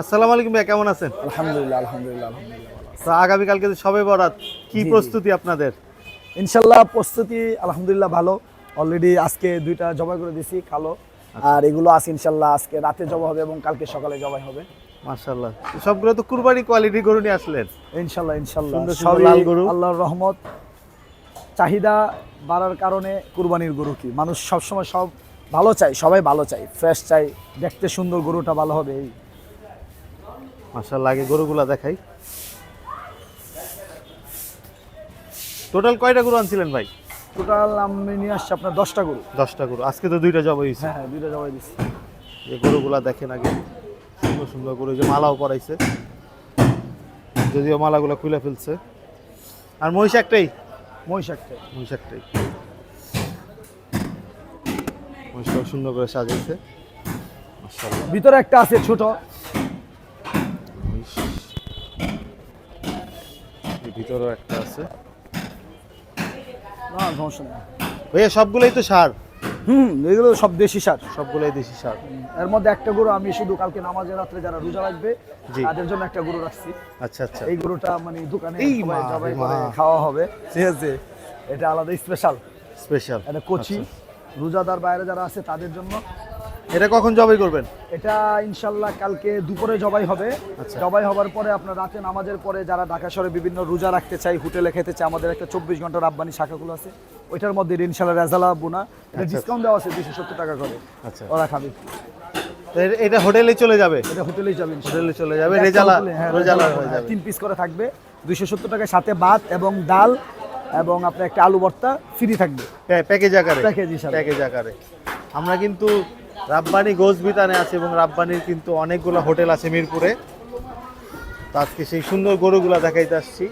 আসসালামু আলাইকুম ভাই কেমন আছেন? আলহামদুলিল্লাহ আলহামদুলিল্লাহ আলহামদুলিল্লাহ। তো আগামীকালকে সবে বরাত কি। প্রস্তুতি আপনাদের? ইনশাল্লাহ প্রস্তুতি আলহামদুলিল্লাহ ভালো। অলরেডি আজকে দুইটা জবাই করে দিছি কালো। আর এগুলো আছে ইনশাল্লাহ আজকে রাতে জবা হবে এবং কালকে সকালে জবাই হবে। মাশাআল্লাহ। সবগুলো তো কুরবানি কোয়ালিটি গরু নিয়ে আসলেন। ইনশাল্লাহ ইনশাল্লাহ। সুন্দর লাল গরু। আল্লাহর রহমত। চাহিদা বাড়ার কারণে কুরবানির গরু কি? মানুষ সবসময় সব ভালো চাই সবাই ভালো চাই ফ্রেশ চাই দেখতে সুন্দর গরুটা ভালো হবে এই মাশাআল্লাহ আগে গরুগুলা দেখাই। টোটাল কয়টা গরু আনছিলেন ভাই? টোটাল আমি নিয়ে আসছি আপনার দশটা গরু। দশটা গরু আজকে তো দুইটা জবাই হয়েছে। হ্যাঁ হ্যাঁ দুইটা জবাই দিচ্ছি যে গরুগুলা দেখেন আগে। সুন্দর সুন্দর এই যে মালাও পরাইছে। যদিও মালাগুলো খুলে ফেলছে। আর মহিষ একটাই? মহিষ একটাই। মহিষ একটাই। মহিষটাও সুন্দর করে সাজিয়েছে ভিতরে একটা আছে ছোট। ভিতরেও একটা আছে। না সমস্যা নেই। ভাইয়া সবগুলোই তো সার? হুম এগুলো সব দেশি সার। সবগুলোই দেশি সার। এর মধ্যে একটা গরু আমি শুধু কালকে নামাজের রাত্রে যারা রোজা রাখবে জি। তাদের জন্য একটা গরু রাখছি। আচ্ছা আচ্ছা। এই গরুটা মানে দোকানে। খাওয়া হবে। ঠিক আছে? এটা আলাদা স্পেশাল স্পেশাল এটা কচি। রোজাদার বাইরে যারা আছে তাদের জন্য এটা কখন জবাই করবেন? এটা ইনশাল্লাহ কালকে দুপুরে জবাই হবে। আচ্ছা। জবাই হবার পরে আপনার রাতে নামাজের পরে যারা ঢাকা শহরে বিভিন্ন রোজা রাখতে চাই হোটেলে খেতে চাই আমাদের একটা চব্বিশ ঘণ্টা রাব্বানি শাখাগুলো আছে ওইটার মধ্যে ইনশাল্লাহ রেজালা বোনা এটা আচ্ছা। ডিসকাউন্ট দেওয়া আছে দুশো সত্তর টাকা করে। আচ্ছা। ওরা খাবে। এটা হোটেলে চলে যাবে? এটা হোটেলেই যাবে হোটেলে চলে যাবে রেজালা হোটেলে, হ্যাঁ, রেজালা রেজালা, হয়ে যাবে। তিন পিস করে থাকবে। দুইশো সত্তর টাকার সাথে ভাত এবং ডাল এবং আপনার একটা আলু ভর্তা ফ্রি থাকবে। প্যা- প্যাকেজ আকারে। প্যাকেজ হিসাবে। প্যাকেজ আকারে। আমরা কিন্তু রাব্বানি গোস বিতানে আছি এবং রাব্বানির কিন্তু অনেকগুলো হোটেল আছে মিরপুরে। তো আজকে সেই সুন্দর গরুগুলা দেখাইতে আসছি।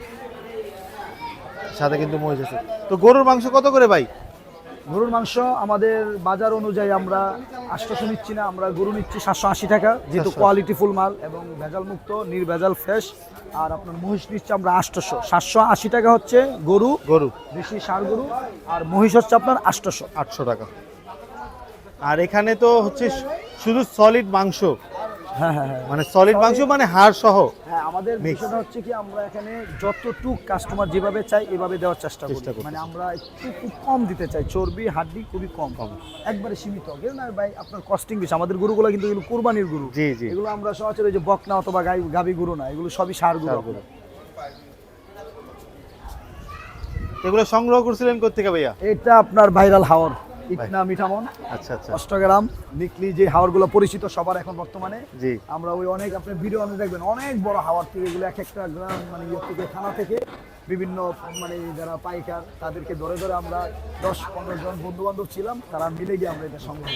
সাথে কিন্তু মহিষ আছে। তো গরুর মাংস কত করে ভাই? গরুর মাংস আমাদের বাজার অনুযায়ী আমরা আটশোশো নিচ্ছি না আমরা গরু নিচ্ছি সাতশো আশি টাকা যেহেতু কোয়ালিটি ফুল মাল এবং ভেজাল মুক্ত নির্ভেজাল ফ্রেশ আর আপনার মহিষ নিচ্ছি আমরা আটশোশো। সাতশো আশি টাকা হচ্ছে গরু গরু। দেশি সার গরু আর মহিষ হচ্ছে আপনার আটশোশো। আটশো টাকা। আর এখানে তো হচ্ছে শুধু সলিড মাংস। হ্যাঁ হ্যাঁ হ্যাঁ। মানে সলিড মাংস মানে হাড় সহ। হ্যাঁ আমাদের. বিষয়টা হচ্ছে কি আমরা এখানে যতটুক কাস্টমার যেভাবে চাই এভাবে দেওয়ার চেষ্টা করি। মানে আমরা একটু খুব কম দিতে চাই। চর্বি হাড্ডি খুবই কম। কম। একবারে সীমিত। কেউ না ভাই আপনার কস্টিং বেশি। আমাদের গরুগুলো কিন্তু এগুলো কুরবানির গরু। জি জি। এগুলো আমরা ওই যে বকনা অথবা গাই গাবি গরু না এগুলো সবই সার গরু। সার গরু। এগুলো সংগ্রহ করছিলেন কোথেকে ভাইয়া? এটা আপনার ভাইরাল হাওর। ইটনা মিঠামন আচ্ছা আচ্ছা। অষ্টগ্রাম নিকলি যে হাওরগুলো পরিচিত সবার এখন বর্তমানে। জি। আমরা ওই অনেক আপনি ভিডিও অনেক দেখবেন অনেক বড় হাওয়ার থেকে এগুলো এক একটা গ্রাম মানে ইয়ে থেকে থানা থেকে বিভিন্ন মানে যারা পাইকার তাদেরকে ধরে ধরে আমরা দশ পনেরো জন বন্ধু বান্ধব ছিলাম তারা মিলে গিয়ে আমরা এটা সংগ্রহ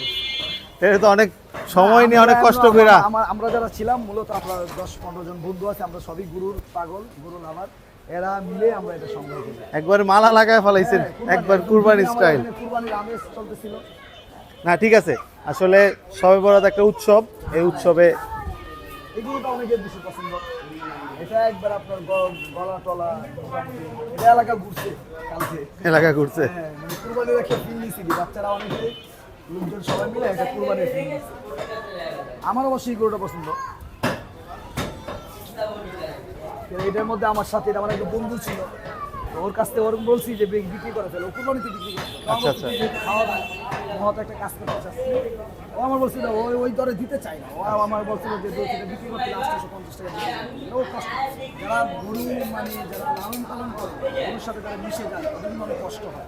এটা তো অনেক সময় নিয়ে অনেক কষ্ট করে। আমরা- আমরা যারা ছিলাম মূলত আমরা দশ পনেরো জন বন্ধু আছে আমরা সবই গুরুর পাগল গুরুর লাভার। এরা মিলে আমরা এটা সংগ্রহ করি। একবার মালা লাগায় ফেলাইছেন হ্যাঁ, একবার কুরবানি স্টাইল। কুরবানির আমেজ চলতেছিল। না ঠিক আছে। আসলে সবে বরাত একটা উৎসব এই উৎসবে এগুলোটা অনেকের বেশি পছন্দ। এটা একবার আপনার গলা টলা এটা এলাকা ঘুরছে কালকে। এলাকা ঘুরছে। হ্যাঁ মানে কুরবানির একটা ফিল নিয়েছি বাচ্চারা অনেকে লোকজন সবাই মিলে একটা কুরবানির ফিল নিয়েছে। আমার অবশ্যই গরুটা পছন্দ। এটার মধ্যে আমার সাথে আমার একটা বন্ধু ছিল। ওর কাছ থেকে ওর বলছি যে বিক- বিক্রি করে ফেলো ও কুরবানিতে বিক্রি করে আচ্ছা, আচ্ছা। খাওয়া দাওয়া, মহৎ একটা কাজ করতে চাচ্ছি। ও আমার বলছিল ওই ওই দরে দিতে চাই না। ও আমার বলছিল যে দুই থেকে বিক্রি করতে আটশোশো পঞ্চাশ টাকা ও কষ্ট যারা গরু মানে যারা লালন পালন করে গরুর সাথে যারা মিশে যায় তাদের অনেক কষ্ট হয়।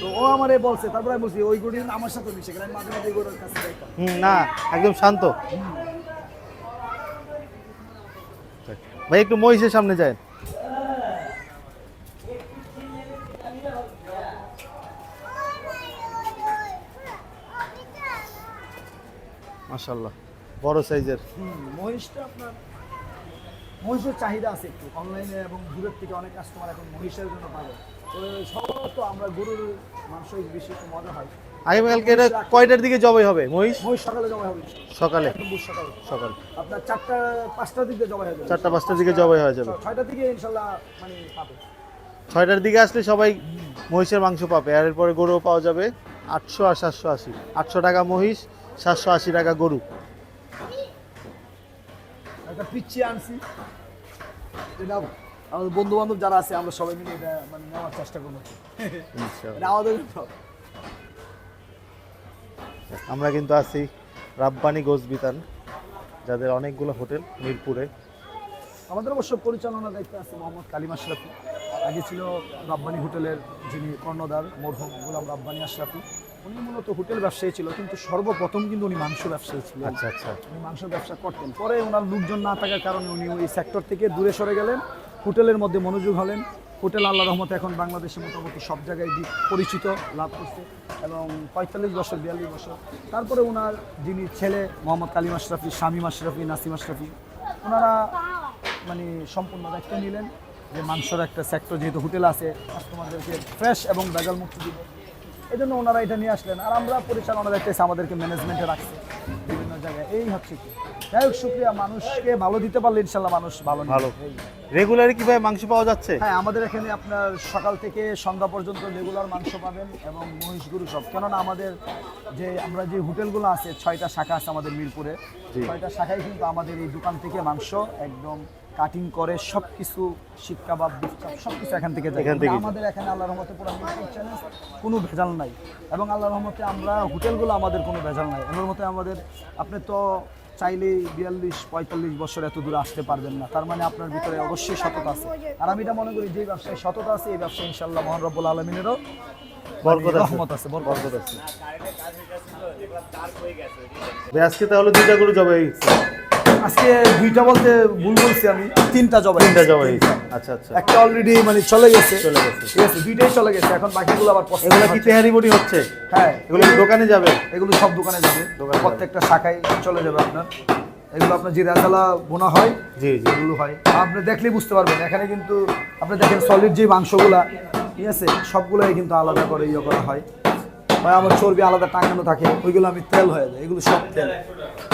তো ও আমারে বলছে তারপরে আমি বলছি ওই গরু আমার সাথে মিশে গেলে আমি মাঝে মাঝে গরুর কাছে না একদম শান্ত। ভাই, একটু মহিষের সামনে যায় মাশাল্লাহ বড় সাইজের। মহিষটা আপনার মহিষের চাহিদা আছে একটু। অনলাইনে এবং দূরের থেকে অনেক কাস্টমার এখন মহিষের জন্য পাবে। তো সম্ভবত আমরা গরুর মাংস বেশি একটু মজা হয়। আগামীকালকে এটা কয়টার দিকে জবাই হবে মহিষ? মহিষ সকালে জমা হবে। সকালে? সকালে। আপনার চারটা পাঁচটার দিকে হয়ে যাবে। চারটা পাঁচটার দিকে জবাই হয়ে যাবে। ছয়টার দিকে ইনশাল্লাহ মানে পাবে। ছয়টার দিকে আসলে সবাই মহিষের মাংস পাবে আর এরপরে গরুও পাওয়া যাবে আটশো আর সাতশো আশি। আটশো টাকা মহিষ সাতশো আশি টাকা গরু। একটা পিচ্ছি আনছি। এটা আমাদের বন্ধু বান্ধব যারা আছে আমরা সবাই মিলে এটা মানে নেওয়ার চেষ্টা করব। আমাদের আমরা কিন্তু আছি রাব্বানি গোস বিতান যাদের অনেকগুলো হোটেল মিরপুরে। আমাদের অবশ্য পরিচালনা দায়িত্বে আছে মোহাম্মদ কালিম আশরাফি। আগে ছিল রাব্বানি হোটেলের যিনি কর্ণধার মরহুম গোলাম রাব্বানি আশরাফি। উনি মূলত হোটেল ব্যবসায়ী ছিল কিন্তু সর্বপ্রথম কিন্তু উনি মাংস ব্যবসায়ী ছিলেন। আচ্ছা আচ্ছা। উনি মাংস ব্যবসা করতেন। পরে ওনার লোকজন না থাকার কারণে উনি ওই সেক্টর থেকে দূরে সরে গেলেন হোটেলের মধ্যে মনোযোগ হলেন। হোটেল আল্লাহ রহমতে এখন বাংলাদেশে মোটামুটি সব জায়গায় পরিচিত, লাভ করছে এবং পঁয়তাল্লিশ বছর, বিয়াল্লিশ বছর। তারপরে ওনার যিনি ছেলে, মোহাম্মদ কালিম আশরাফি, শামীম আশরাফি, নাসিম আশরাফি ওনারা মানে সম্পূর্ণ দায়িত্ব নিলেন যে মাংসর একটা সেক্টর যেহেতু হোটেল আছে কাস্টমারদেরকে ফ্রেশ এবং বেজাল মুক্ত দিব। এই জন্য ওনারা এটা নিয়ে আসলেন। আর আমরা পরিচালনা দায়িত্ব আমাদেরকে ম্যানেজমেন্টে রাখছে। জায়গায়। এই হচ্ছে কি। যাই হোক শুক্রিয়া মানুষকে ভালো দিতে পারলে ইনশাল্লাহ মানুষ ভালো ভালো। রেগুলারই কীভাবে মাংস পাওয়া যাচ্ছে? হ্যাঁ আমাদের এখানে আপনার সকাল থেকে সন্ধ্যা পর্যন্ত রেগুলার মাংস পাবেন এবং মহিষ গরু সব। কেননা আমাদের যে আমরা যে হোটেলগুলো আছে ছয়টা শাখা আছে আমাদের মিরপুরে। ছয়টা শাখায় কিন্তু আমাদের এই দোকান থেকে মাংস একদম কাটিং করে সব কিছু শিক্ষা বা সব কিছু এখান থেকে যায়। আমাদের এখানে আল্লাহ রহমতে পুরো চ্যালেঞ্জ কোনো ভেজাল নাই। এবং আল্লাহ রহমতে আমরা হোটেলগুলো আমাদের কোনো ভেজাল নাই। এর মতে আমাদের আপনি তো চাইলেই বিয়াল্লিশ পঁয়তাল্লিশ বছর এত দূরে আসতে পারবেন না। তার মানে আপনার ভিতরে অবশ্যই সততা আছে। আর আমি এটা মনে করি যে ব্যবসায় সততা আছে এই ব্যবসায় ইনশাল্লাহ মহান রব্বুল আলমিনেরও রহমত আজকে তাহলে দুইটা গরু জবাই আজকে দুইটা বলতে ভুল বলছি আমি তিনটা জবাই তিনটা জবাই আচ্ছা আচ্ছা। একটা অলরেডি মানে চলে গেছে। চলে গেছে। ঠিক আছে দুইটাই চলে গেছে এখন বাকিগুলো আবার এগুলো কি। তেহারি বড়ি হচ্ছে? হ্যাঁ। এগুলো দোকানে যাবে? এগুলো সব দোকানে যাবে। দোকানে প্রত্যেকটা শাখায় চলে যাবে আপনার। এগুলো আপনার যে রাজালা বোনা হয় জি জি। এগুলো হয়। আপনি দেখলেই বুঝতে পারবেন এখানে কিন্তু আপনি দেখেন সলিড যে মাংসগুলা ঠিক আছে সবগুলোই কিন্তু আলাদা করে ইয়ে করা হয়। হয় আমার চর্বি আলাদা টাঙানো থাকে ওইগুলো আমি তেল হয়ে যায় এগুলো সব তেল।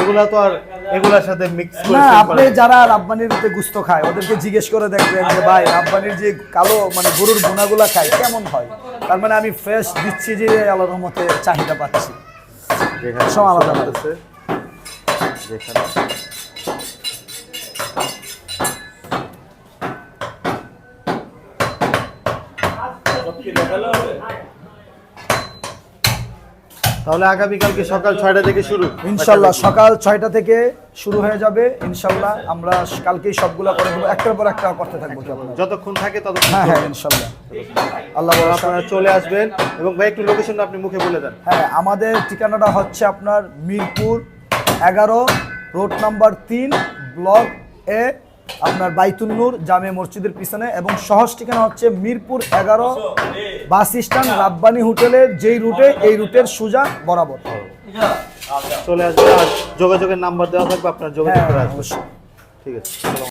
এগুলা তো আর এগুলার সাথে মিক্স করে না আপনি যারা রাব্বানির রূপে গুস্ত খায় ওদেরকে জিজ্ঞেস করে দেখবেন যে ভাই রাব্বানির যে কালো মানে গরুর গুণাগুলা খায় কেমন হয়? তার মানে আমি ফ্রেশ দিচ্ছি যে আল্লাহর রহমতে চাহিদা পাচ্ছি। সব আলাদা। আছে, যেখানে তাহলে আগামীকালকে সকাল ছয়টা থেকে শুরু। ইনশাল্লাহ সকাল ছয়টা থেকে শুরু হয়ে যাবে ইনশাল্লাহ আমরা কালকেই সবগুলো করে দেবো। একটার পর একটা করতে থাকব যতক্ষণ থাকে ততক্ষণ হ্যাঁ হ্যাঁ। ইনশাল্লাহ। আল্লাহ। আপনারা চলে আসবেন এবং ভাই একটু লোকেশনটা আপনি মুখে বলে দেন। হ্যাঁ আমাদের ঠিকানাটা হচ্ছে আপনার মিরপুর এগারো রোড নাম্বার তিন ব্লক এ আপনার বাইতুন্নুর জামে মসজিদের পিছনে এবং সহজ ঠিকানা হচ্ছে মিরপুর এগারো বাস স্ট্যান্ড রাব্বানি হোটেলের যেই রুটে এই রুটের সোজা বরাবর। চলে আসবে। আর যোগাযোগের নাম্বার দেওয়া থাকবে আপনার যোগাযোগ হ্যাঁ করে আসবে ঠিক আছে